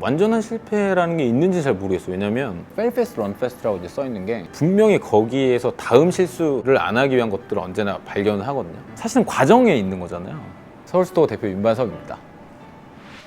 완전한 실패라는 게 있는지 잘 모르겠어요. 왜냐면 fail fast, run fast라고 이제 써 있는 게 분명히 거기에서 다음 실수를 안 하기 위한 것들을 언제나 발견을 하거든요. 사실은 과정에 있는 거잖아요. 서울스토어 대표 윤반석입니다.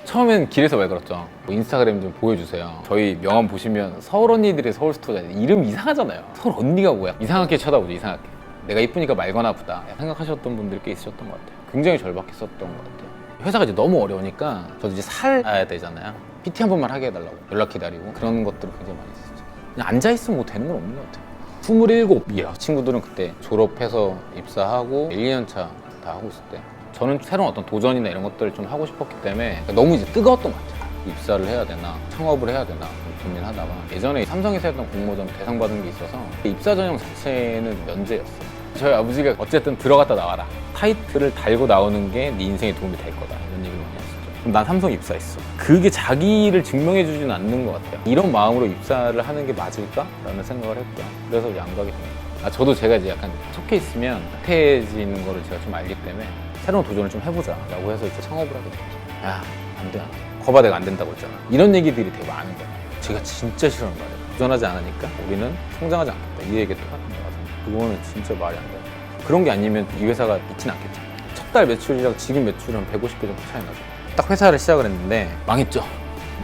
처음엔 길에서 왜 그랬죠? 뭐 인스타그램 좀 보여주세요. 저희 명함 보시면 서울 언니들의 서울스토어잖아요. 이름 이상하잖아요. 서울 언니가 뭐야? 이상하게 쳐다보죠, 이상하게. 내가 이쁘니까 말거나 보다 생각하셨던 분들이 꽤 있으셨던 것 같아요. 굉장히 절박했었던 것 같아요. 회사가 이제 너무 어려우니까 저도 이제 살아야 되잖아요. PT 한 번만 하게 해달라고 연락 기다리고 그런 것들을 굉장히 많이 했었죠. 그냥 앉아있으면 뭐 되는 건 없는 것 같아요. 27이에요. 친구들은 그때 졸업해서 입사하고 1, 2년 차 다 하고 있을 때 저는 새로운 어떤 도전이나 이런 것들을 좀 하고 싶었기 때문에 너무 이제 뜨거웠던 것 같아요. 입사를 해야 되나 창업을 해야 되나 고민하다가 예전에 삼성에서 했던 공모전 대상 받은 게 있어서 입사 전형 자체는 면제였어요. 저희 아버지가 어쨌든 들어갔다 나와라. 타이틀을 달고 나오는 게 네 인생에 도움이 될 거다. 이런 얘기를 많이. 그럼 난 삼성 입사했어. 그게 자기를 증명해 주지는 않는 것 같아요. 이런 마음으로 입사를 하는 게 맞을까? 라는 생각을 했고요. 그래서 이제 안 가게 됩니다. 아, 저도 제가 이제 약간 속해 있으면 태해지는 거를 제가 좀 알기 때문에 새로운 도전을 좀 해보자 라고 해서 이제 창업을 하게 됐죠. 야, 안 돼, 안 돼. 거바대가 안 된다고 했잖아. 이런 얘기들이 되게 많은 거예요. 제가 진짜 싫어하는 말이에요. 도전하지 않으니까 우리는 성장하지 않겠다. 이 얘기 똑같은 거라서. 그거는 진짜 말이 안 돼요. 그런 게 아니면 이 회사가 있진 않겠죠. 첫 달 매출이랑 지금 매출은 150배 정도 차이 나죠. 딱 회사를 시작을 했는데 망했죠.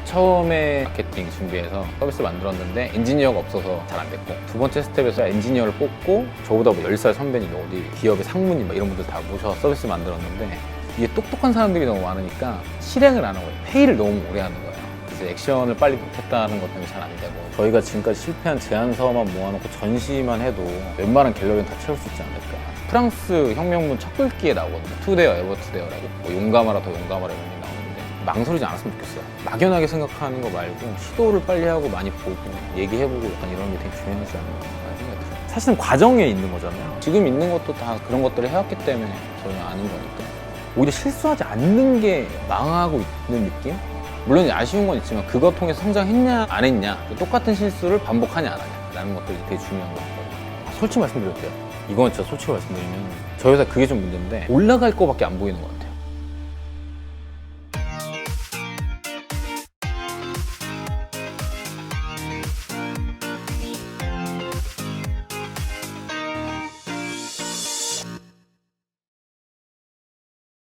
처음에 마케팅 준비해서 서비스 만들었는데 엔지니어가 없어서 잘 안 됐고 두 번째 스텝에서 엔지니어를 뽑고 저보다 뭐 10살 선배님 어디 기업의 상무님 막 이런 분들 다 모셔서 서비스 만들었는데 이게 똑똑한 사람들이 너무 많으니까 실행을 안 하고 회의를 너무 오래 하는 거예요. 그래서 액션을 빨리 못했다는 것 때문에 잘 안 되고 저희가 지금까지 실패한 제안 사업만 모아놓고 전시만 해도 웬만한 갤러리는 다 채울 수 있지 않을까. 프랑스 혁명문 첫 글귀에 나오거든요. 투데어 에버 투데어라고 뭐 용감하라 더 용감하라 이런 망설이지 않았으면 좋겠어요. 막연하게 생각하는 거 말고 시도를 빨리 하고 많이 보고 얘기해보고 약간 이런 게 되게 중요하지 않나 생각이 들어요. 사실은 과정에 있는 거잖아요. 지금 있는 것도 다 그런 것들을 해왔기 때문에 저는 아는 거니까. 오히려 실수하지 않는 게 망하고 있는 느낌? 물론 아쉬운 건 있지만 그거 통해서 성장했냐 안 했냐 똑같은 실수를 반복하냐 안 하냐 라는 것들이 되게 중요한 것 아, 솔직히 말씀드릴게요 이건 진짜 솔직히 말씀드리면 저희 회사 그게 좀 문제인데 올라갈 거밖에 안 보이는 것 같아요